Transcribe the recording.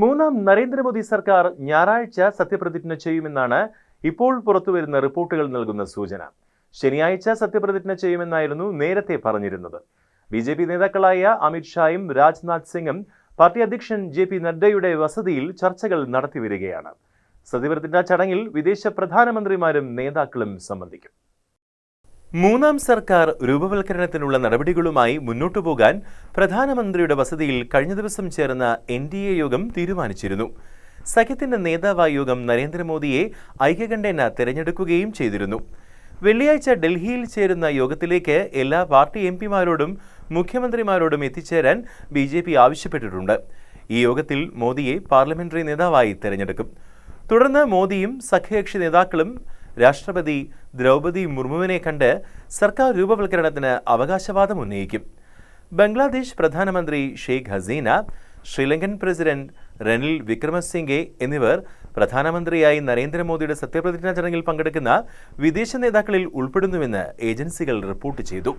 മൂന്നാം നരേന്ദ്രമോദി സർക്കാർ ഞായറാഴ്ച സത്യപ്രതിജ്ഞ ചെയ്യുമെന്നാണ് ഇപ്പോൾ പുറത്തുവരുന്ന റിപ്പോർട്ടുകൾ നൽകുന്ന സൂചന. ശനിയാഴ്ച സത്യപ്രതിജ്ഞ ചെയ്യുമെന്നായിരുന്നു നേരത്തെ പറഞ്ഞിരുന്നത്. ബി ജെ പി നേതാക്കളായ അമിത്ഷായും രാജ്നാഥ് സിംഗും പാർട്ടി അധ്യക്ഷൻ ജെ പി നഡ്ഡയുടെ വസതിയിൽ ചർച്ചകൾ നടത്തിവരികയാണ്. സത്യപ്രതിജ്ഞാ ചടങ്ങിൽ വിദേശ പ്രധാനമന്ത്രിമാരും നേതാക്കളും സംബന്ധിക്കും. മൂന്നാം സർക്കാർ രൂപവൽക്കരണത്തിനുള്ള നടപടികളുമായി മുന്നോട്ടു പോകാൻ പ്രധാനമന്ത്രിയുടെ വസതിയിൽ കഴിഞ്ഞ ദിവസം ചേർന്ന എൻ ഡി എ യോഗം തീരുമാനിച്ചിരുന്നു. സഖ്യത്തിന്റെ നേതാവായ യോഗം നരേന്ദ്രമോദിയെ ഐക്യകണ്ഠേന തിരഞ്ഞെടുക്കുകയും ചെയ്തിരുന്നു. വെള്ളിയാഴ്ച ഡൽഹിയിൽ ചേരുന്ന യോഗത്തിലേക്ക് എല്ലാ പാർട്ടി എം പിമാരോടും മുഖ്യമന്ത്രിമാരോടും എത്തിച്ചേരാൻ ബി ജെ പി ആവശ്യപ്പെട്ടിട്ടുണ്ട്. ഈ യോഗത്തിൽ മോദിയെ പാർലമെന്ററി നേതാവായി തെരഞ്ഞെടുക്കും. തുടർന്ന് മോദിയും സഖ്യകക്ഷി നേതാക്കളും രാഷ്ട്രപതി ദ്രൗപദി മുർമുവിനെ കണ്ട് സർക്കാർ രൂപവൽക്കരണത്തിന് അവകാശവാദം ഉന്നയിക്കും. ബംഗ്ലാദേശ് പ്രധാനമന്ത്രി ഷെയ്ഖ് ഹസീന ശ്രീലങ്കൻ പ്രസിഡന്റ് റനിൽ വിക്രമസിംഗെ എന്നിവർ പ്രധാനമന്ത്രിയായി നരേന്ദ്രമോദിയുടെ സത്യപ്രതിജ്ഞാ ചടങ്ങിൽ പങ്കെടുക്കുന്ന വിദേശ നേതാക്കളിൽ ഉൾപ്പെടുന്നുവെന്ന് ഏജൻസികൾ റിപ്പോർട്ട് ചെയ്തു.